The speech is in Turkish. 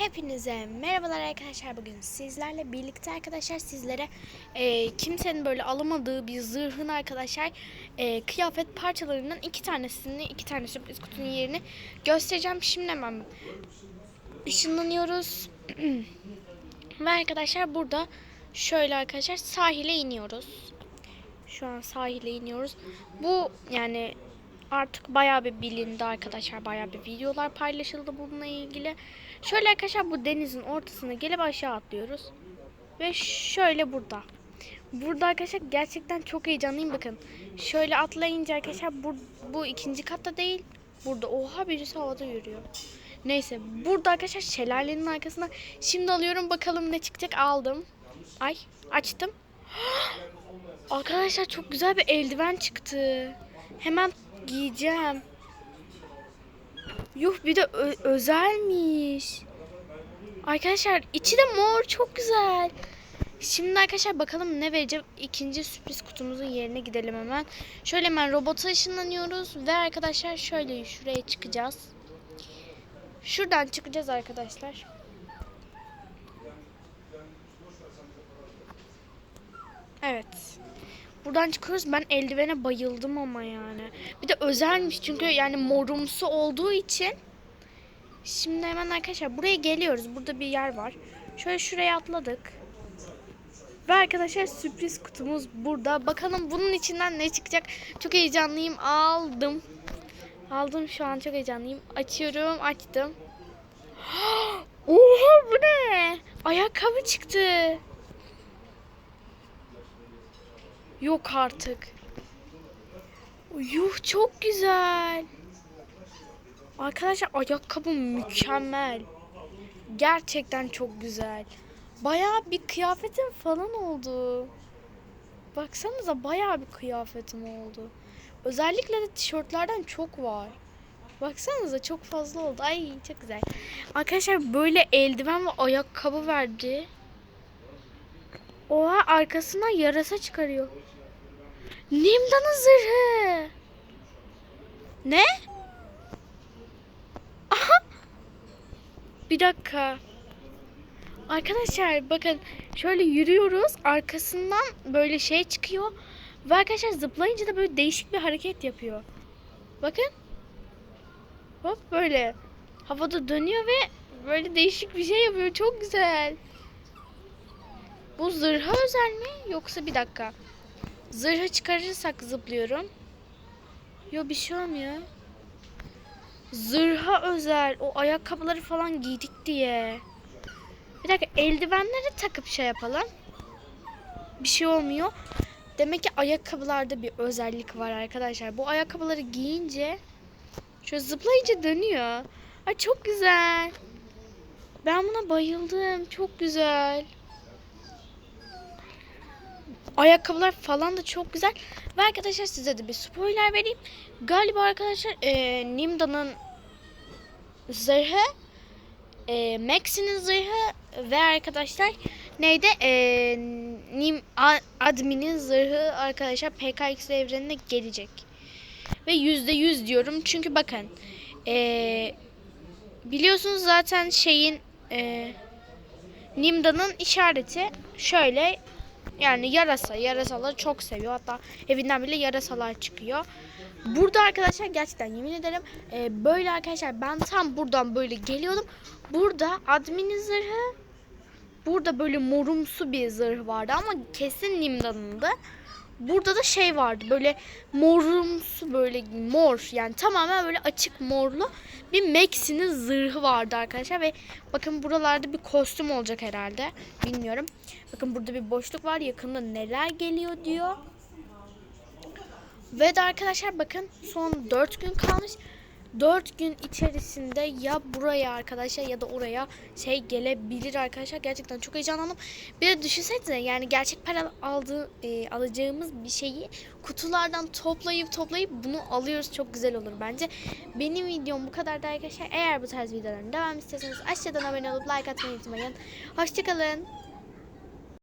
Hepinize merhabalar arkadaşlar. Bugün sizlerle birlikte arkadaşlar sizlere e, kimsenin böyle alamadığı bir zırhın arkadaşlar e, kıyafet parçalarından iki tanesini, iki tane sürpriz kutunun yerini göstereceğim. Şimdi hemen ışınlanıyoruz. Ve arkadaşlar burada şöyle arkadaşlar sahile iniyoruz. Şu an sahile iniyoruz. Bu yani artık bayağı bir bilindi arkadaşlar. Bayağı bir videolar paylaşıldı bununla ilgili. Şöyle arkadaşlar bu denizin ortasına gelip aşağı atlıyoruz. Ve şöyle burada. Burada arkadaşlar gerçekten çok heyecanlıyım bakın. Şöyle atlayınca arkadaşlar bu, bu ikinci katta değil. Burada oha birisi havada yürüyor. Neyse burada arkadaşlar şelalenin arkasına şimdi alıyorum bakalım ne çıkacak aldım. Ay açtım. Arkadaşlar çok güzel bir eldiven çıktı. Hemen giyeceğim. Yuh bir de özelmiş. Arkadaşlar içi de mor çok güzel. Şimdi arkadaşlar bakalım ne verecek. İkinci sürpriz kutumuzun yerine gidelim hemen. Şöyle hemen robota ışınlanıyoruz ve arkadaşlar şöyle şuraya çıkacağız. Şuradan çıkacağız arkadaşlar. Evet. Buradan çıkıyoruz. Ben eldivene bayıldım ama yani. Bir de özelmiş çünkü yani morumsu olduğu için. Şimdi hemen arkadaşlar buraya geliyoruz. Burada bir yer var. Şöyle şuraya atladık. Ve arkadaşlar sürpriz kutumuz burada. Bakalım bunun içinden ne çıkacak. Çok heyecanlıyım. Aldım. Aldım şu an çok heyecanlıyım. Açıyorum. Açtım. Oha bu ne? Ayakkabı çıktı. Yok artık. Yuh çok güzel. Arkadaşlar ayakkabı mükemmel. Gerçekten çok güzel. Bayağı bir kıyafetim falan oldu. Baksanıza bayağı bir kıyafetim oldu. Özellikle de tişörtlerden çok var. Baksanıza çok fazla oldu. Ay çok güzel. Arkadaşlar böyle eldiven ve ayakkabı verdi. Oha arkasından yarasa çıkarıyor. Nimdan'ın zırhı. Ne? Aha. Bir dakika. Arkadaşlar bakın şöyle yürüyoruz. Arkasından böyle şey çıkıyor. Ve arkadaşlar zıplayınca da böyle değişik bir hareket yapıyor. Bakın. Hop böyle. Havada dönüyor ve böyle değişik bir şey yapıyor. Çok güzel. Bu zırha özel mi? Yoksa bir dakika. Zırhı çıkarırsak zıplıyorum. Yo bir şey olmuyor. Zırha özel. O ayakkabıları falan giydik diye. Bir dakika eldivenleri takıp şey yapalım. Bir şey olmuyor. Demek ki ayakkabılarda bir özellik var arkadaşlar. Bu ayakkabıları giyince şöyle zıplayınca dönüyor. Ay çok güzel. Ben buna bayıldım. Çok güzel. Ayakkabılar falan da çok güzel. Ve arkadaşlar size de bir spoiler vereyim. Galiba arkadaşlar e, Nimda'nın zırhı e, Maxi'nin zırhı ve arkadaşlar neydi? E, Nim Admin'in zırhı arkadaşlar PKX evrenine gelecek. Ve yüzde yüz diyorum. Çünkü bakın e, biliyorsunuz zaten şeyin e, Nimda'nın işareti şöyle yani yarasa, yarasaları çok seviyor. Hatta evinden bile yarasalar çıkıyor. Burada arkadaşlar gerçekten yemin ederim e, böyle arkadaşlar ben tam buradan böyle geliyordum. Burada admin zırhı burada böyle morumsu bir zırh vardı ama kesin Nimda'nındı. Burada da şey vardı böyle morumsu böyle mor yani tamamen böyle açık morlu bir Maxi'nin zırhı vardı arkadaşlar ve bakın buralarda bir kostüm olacak herhalde bilmiyorum. Bakın burada bir boşluk var yakında neler geliyor diyor. Ve de arkadaşlar bakın son 4 gün kalmış. 4 gün içerisinde ya buraya arkadaşlar ya da oraya şey gelebilir arkadaşlar. Gerçekten çok heyecanlandım. Bir de düşünsenize yani gerçek para aldığı, e, alacağımız bir şeyi kutulardan toplayıp toplayıp bunu alıyoruz. Çok güzel olur bence. Benim videom bu kadar da arkadaşlar. Eğer bu tarz videoların devam istiyorsanız aşağıdan abone olup like atmayı unutmayın. Hoşçakalın.